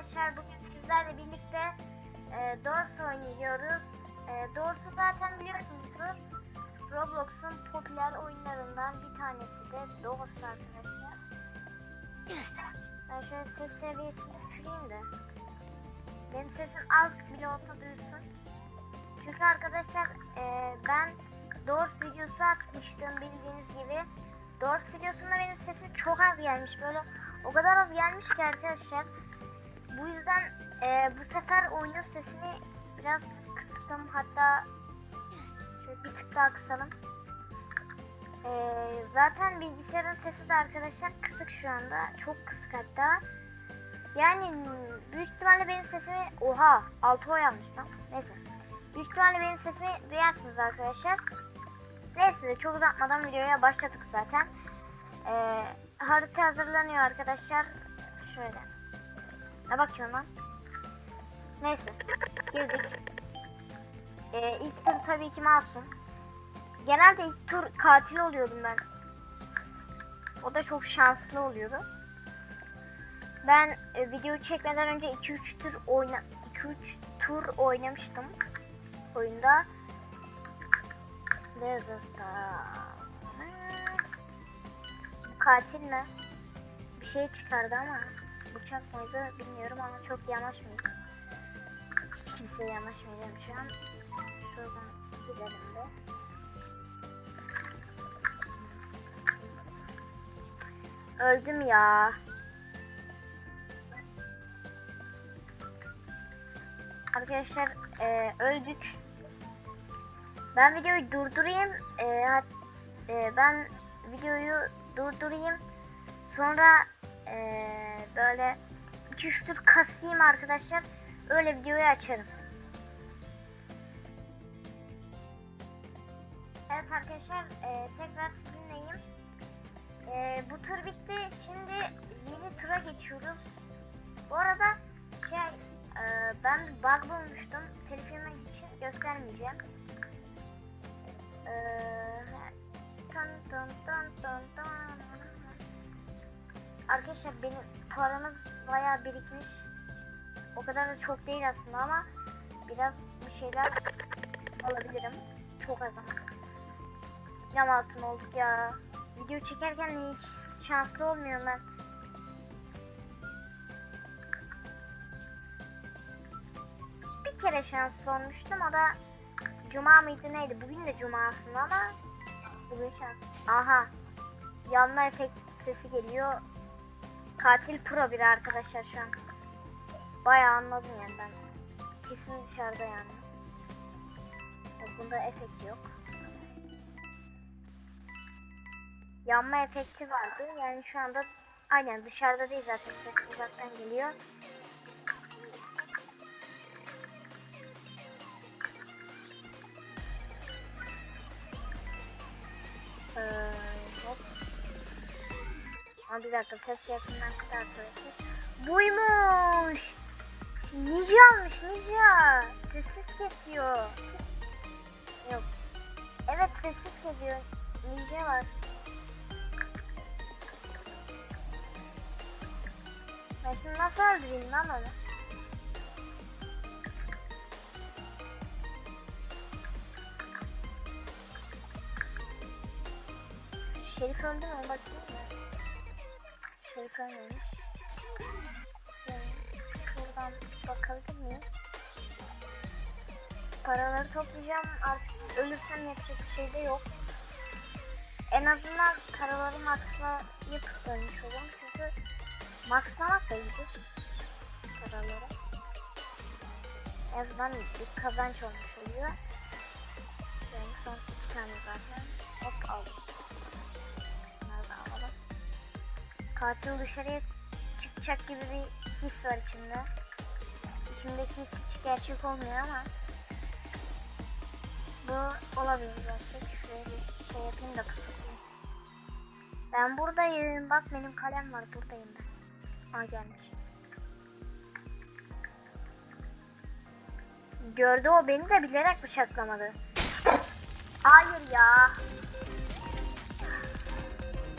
arkadaşlar bugün sizlerle birlikte e, Doors oynuyoruz. E, Doors'u zaten biliyorsunuzdur. Roblox'un popüler oyunlarından bir tanesi de Doors arkadaşlar. Ben şöyle ses seviyesini düşüreyim de. Benim sesim azıcık bile olsa duyulsun. Çünkü arkadaşlar e, ben Doors videosu atmıştım bildiğiniz gibi. Doors videosunda benim sesim çok az gelmiş. Böyle o kadar az gelmiş ki arkadaşlar. Bu yüzden e, bu sefer oyunun sesini biraz kıstım. Hatta şöyle bir tık daha kısalım. E, zaten bilgisayarın sesi de arkadaşlar kısık şu anda. Çok kısık hatta. Yani büyük ihtimalle benim sesimi... Oha 6 oy almış lan. Neyse. Büyük ihtimalle benim sesimi duyarsınız arkadaşlar. Neyse çok uzatmadan videoya başladık zaten. Ee, harita hazırlanıyor arkadaşlar. Şöyle. Ne bakıyorsun lan? Neyse. Girdik. Ee, ilk tur tabii ki masum. Genelde ilk tur katil oluyordum ben. O da çok şanslı oluyordu. Ben e, videoyu çekmeden önce 2-3 tur oyna 2-3 tur oynamıştım oyunda. There's a star. Bu katil mi? Bir şey çıkardı ama bıçak mıydı bilmiyorum ama çok yanaşmıyor. Hiç kimseye yanaşmayacağım şu an. Şuradan gidelim de. Öldüm ya. Arkadaşlar e, öldük. Ben videoyu durdurayım. E, e, ben videoyu durdurayım. Sonra e, böyle 2-3 tur kasayım arkadaşlar. Öyle videoyu açarım. Evet arkadaşlar e, tekrar sizinleyim. E, bu tur bitti. Şimdi yeni tura geçiyoruz. Bu arada şey e, ben bug bulmuştum. Yemek için göstermeyeceğim. Ee, dun dun dun dun dun. Arkadaşlar benim paramız bayağı birikmiş. O kadar da çok değil aslında ama biraz bir şeyler alabilirim. Çok az ama. Ne masum olduk ya. Video çekerken hiç şanslı olmuyorum ben. Bir kere şanslı olmuştum o da Cuma mıydı neydi? Bugün de Cuma aslında ama bugün şans. Aha. Yanma efekt sesi geliyor. Katil pro bir arkadaşlar şu an. Bayağı anladım yani ben. Kesin dışarıda yalnız. Bunda efekt yok. Yanma efekti vardı. Yani şu anda aynen dışarıda değil zaten ses uzaktan geliyor. Ama bir dakika ses yakından kısa arkadaşlar. Buymuş. Ninja'mış ninja. Sessiz kesiyor. Yok. Evet sessiz kesiyor. Ninja var. Ben şimdi nasıl öldüreyim lan onu? Şerif öldü mü? Bakayım mı? Yani şuradan bakabilir miyim? Paraları toplayacağım. Artık ölürsem yapacak bir şey de yok. En azından paraları maxlayıp ölmüş olurum. Çünkü maxlamak da iyidir. Paraları. En azından bir kazanç olmuş oluyor. Yani son iki tane zaten. Hop aldım. Katil dışarıya çıkacak gibi bir his var içimde. İçimdeki his hiç gerçek olmuyor ama bu olabilir gerçek. Şöyle bir şey yapayım da kısıtlayayım. Ben buradayım. Bak benim kalem var. Buradayım ben. Aa gelmiş. Gördü o beni de bilerek bıçaklamadı. Hayır ya.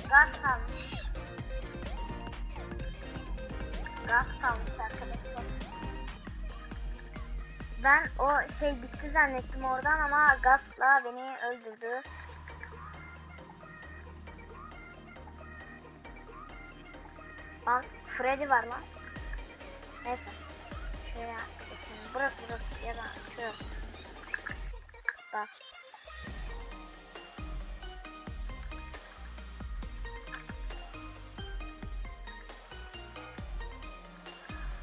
Gaz kalmış. Raft almış arkadaşlar. Ben o şey bitti zannettim oradan ama Gast'la beni öldürdü. Lan Freddy var lan. Neyse. Şuraya geçelim. Burası burası ya da şurası.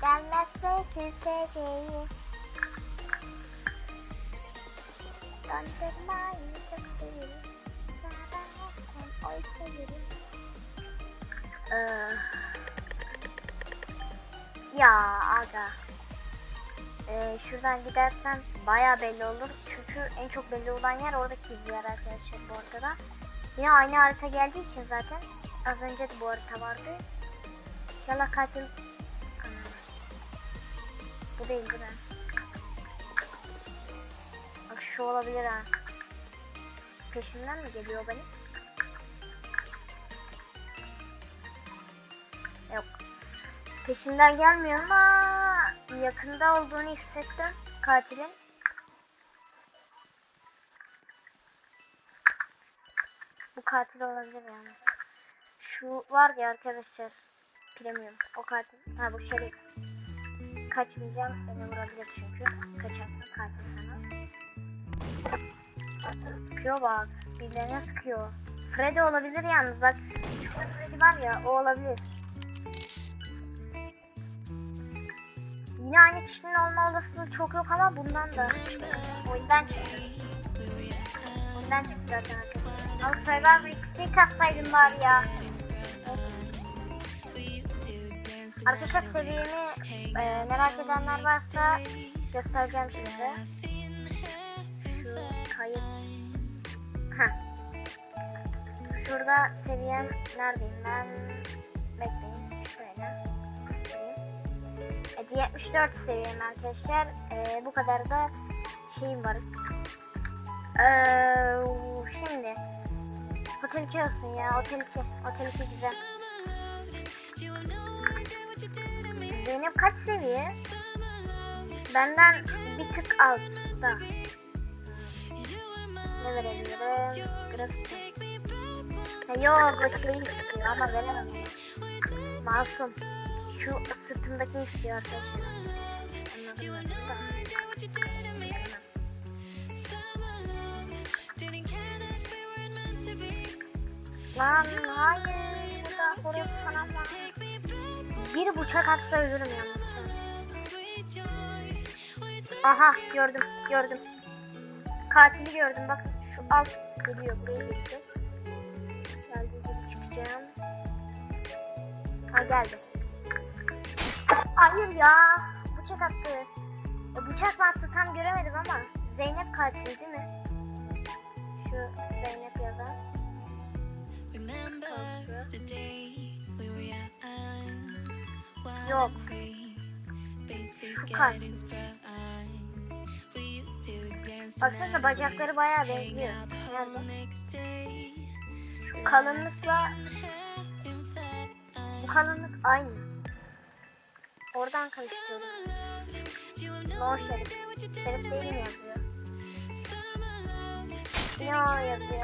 Bak. Gelmezse küseceğim. Dondurmayı çok severim. Zaten oy severim. Ee, ya aga. Ee, şuradan gidersem baya belli olur. Çünkü en çok belli olan yer oradaki yer arkadaşlar bu arada. Yine aynı harita geldiği için zaten az önce de bu harita vardı. İnşallah katil... Bu değil değil mi? Bak şu olabilir ha. Peşimden mi geliyor benim? Yok. Peşimden gelmiyor ama yakında olduğunu hissettim katilin. Bu katil olabilir yalnız. Şu var ya arkadaşlar. Premium. O katil. Ha bu şerif. Kaçmayacağım. Beni vurabilir çünkü. Kaçarsa katil sana. Sıkıyor bak. Birilerine sıkıyor. Freddy olabilir yalnız bak. Şurada Freddy var ya o olabilir. Yine aynı kişinin olma olasılığı çok yok ama bundan da oyundan çıktı. Oyundan çıktı zaten arkadaşlar. Ama Survivor XP katsaydım bari ya. Arkadaşlar seviyemi e, merak edenler varsa göstereceğim şimdi. Şu kayıt. Heh. Şurada seviyem neredeyim ben? Bekleyin şöyle. Evet, 74 seviyem arkadaşlar. E, bu kadar da şeyim var. Ee, şimdi Otel 2 olsun ya. Otel 2. Otel 2 güzel. Zeynep kaç seviye? Benden bir tık altta. Ne verebilirim? Grafik. Yok o şeyi istiyor ama veremem. Masum. Şu sırtımdaki istiyor arkadaşlar. Lan hayır. Burada horoz falan var. Bir bıçak atsa ölürüm yalnız. Aha gördüm gördüm. Katili gördüm bak şu alt geliyor buraya gelecek. Geldi geri çıkacağım. Ha geldi. Hayır ya bıçak attı. E, bıçak mı attı tam göremedim ama Zeynep katil değil mi? Şu Zeynep yazan. Yok. Şu katil. Baksanıza bacakları bayağı benziyor. Nerede? Şu kalınlıkla bu kalınlık aynı. Oradan karıştırıyorum. No şerif. Şerif değil mi yazıyor? No yazıyor.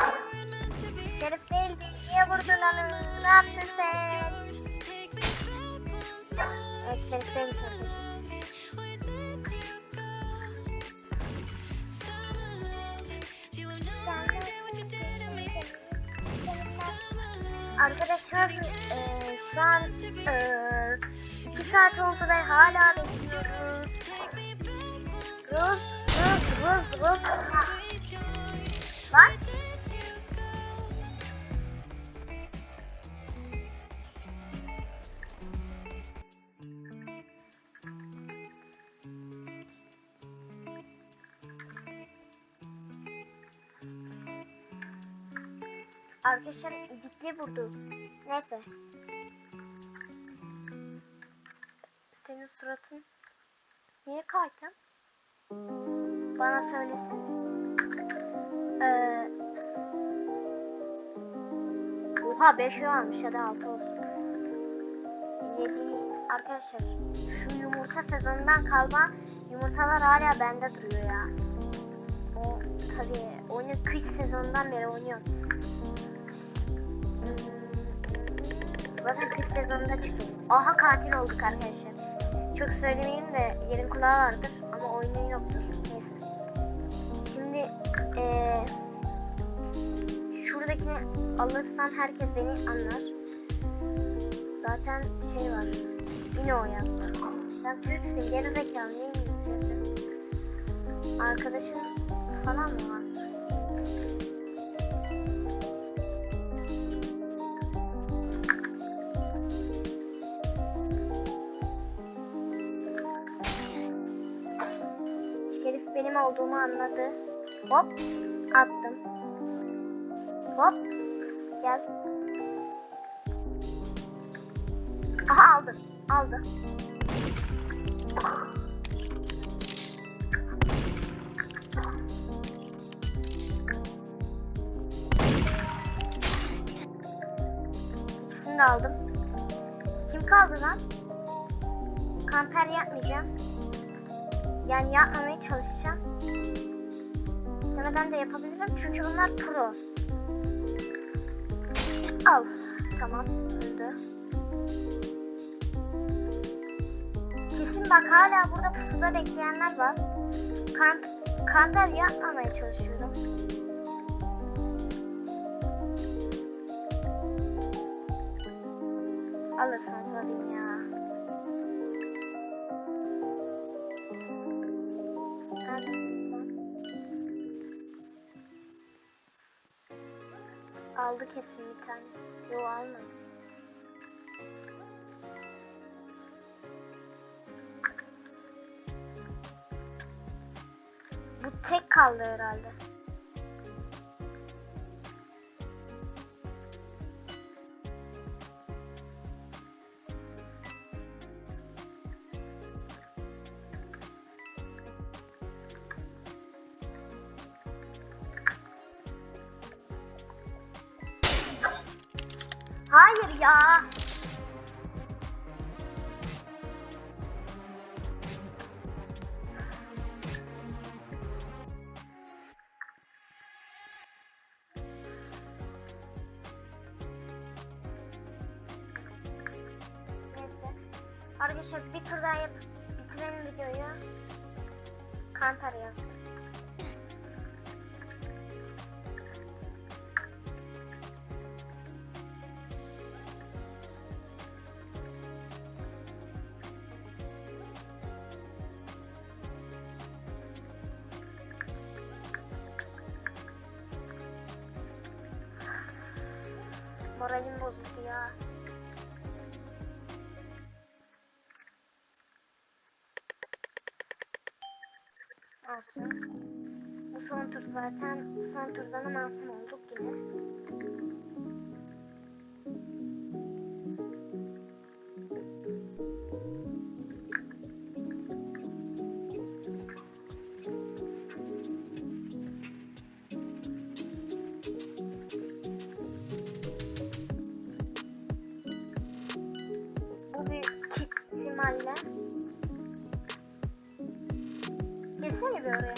Şerif değil niye vurdun onu? Ne yaptın sen? Arkadaşlar eee, şu an eee, iki saat oldu ve hala bekliyoruz. Ruz, ruz, ruz, ruz. Lan. Arkadaşlar idikli vurdu. Neyse. Senin suratın niye kaydı? Bana söylesin. Ee, oha 5 almış hadi 6 olsun. 7 arkadaşlar şu yumurta sezonundan kalma yumurtalar hala bende duruyor ya. O tabii oyunu kış sezonundan beri oynuyorum. Zaten kış sezonunda çıkıyor. Aha katil olduk arkadaşlar. Çok söylemeyeyim de yerin kulağı vardır ama oyunun yoktur. Neyse. Şimdi eee şuradakini alırsam herkes beni anlar. Zaten şey var. Yine o yazdı. Sen Türksün, gerizekalı ne İngilizcesin? Arkadaşın falan mı var? Olduğumu anladı. Hop attım. Hop gel. Aha aldı. Aldı. İkisini de aldım. Kim kaldı lan? Kamper yapmayacağım. Yani yapmamaya çalışacağım. İstemeden de yapabilirim çünkü bunlar pro. Al. Tamam. Öldü. Kesin bak hala burada pusuda bekleyenler var. Kamp, kamper yapmamaya çalışıyorum. Alırsanız alayım ya. Kesin bir tanesi. Yo almadı. Bu tek kaldı herhalde. Hayır ya. Arkadaşlar bir tur daha yapıp bitirelim videoyu. Kamper yazdı. Bozuldu ya. Olsun. Bu son tur zaten. Son turdan masum olduk yine. İhtimalle Girsene. Bir oraya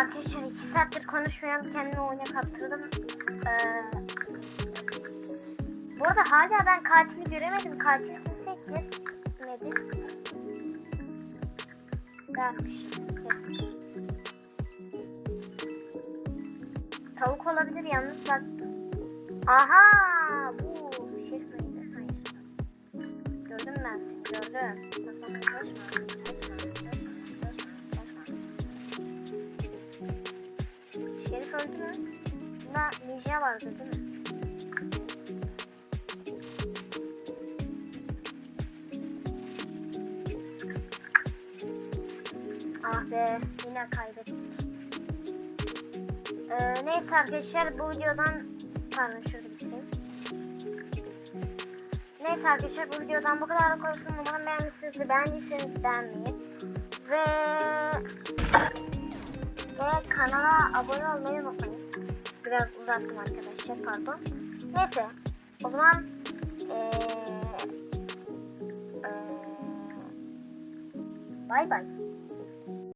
arkadaşlar iki saattir konuşmuyorum. Kendimi oyuna kaptırdım. Ee, bu arada hala ben katili göremedim. Katil kimse kesmedi. Vermiş. Kesmiş. Tavuk olabilir yalnız bak. Aha! Bu şef miydi? Hayır. Gördüm ben seni gördüm. Sakın yaklaşma. Öldü? Bunda ninja vardı değil mi? Ah be yine kaybettik. Ee, neyse arkadaşlar bu videodan pardon şurada bitireyim. Neyse arkadaşlar bu videodan bu kadar olsun. Umarım beğenmişsinizdir. Beğendiyseniz beğenmeyi ve ve kanala abone olmayı unutmayın. Biraz uzattım arkadaşlar pardon. Neyse o zaman ee, ee, bay bay.